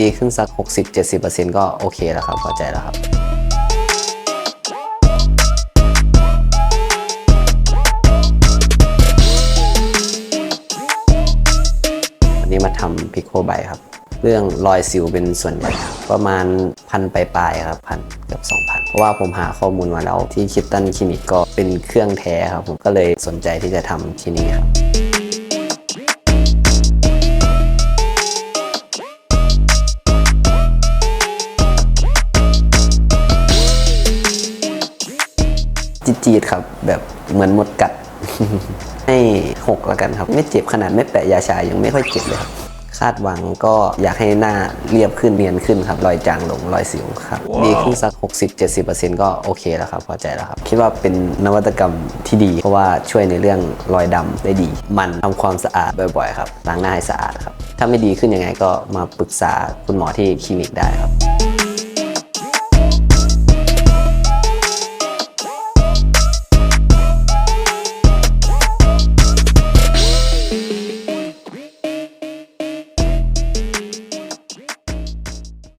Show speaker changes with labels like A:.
A: ดีขึ้นสัก 60-70%ก็โอเคแล้วครับพอใจแล้วครับวันนี้มาทำพิโคไบครับ เรื่องรอยสิวเป็นส่วนใหญ่ครับประมาณพันปลายๆครับพันเกือบ2,000 เพราะว่าผมหาข้อมูลมาแล้วที่คิตตันคลินิกก็เป็นเครื่องแท้ครับผมก็เลยสนใจที่จะทำที่นี่ครับ จี๊ดๆครับ แบบเหมือนมดกัด ให้หกแล้วกันครับ ไม่เจ็บขนาดไม่แปะยาชายังไม่ค่อยเจ็บเลยครับคาดหวังก็อยากให้หน้าเรียบขึ้นเนียนขึ้นครับ รอยจางลงรอยสิวครับ ดีขึ้นสัก 60-70%ก็โอเคแล้วครับ พอใจแล้วครับ คิดว่าเป็นนวัตกรรมที่ดี เพราะว่าช่วยในเรื่องรอยดำได้ดี มันทำความสะอาดบ่อยๆ ครับล้างหน้าให้สะอาดครับ ถ้าไม่ดีขึ้นยังไงก็มาปรึกษาคุณหมอที่คลินิกได้ครับ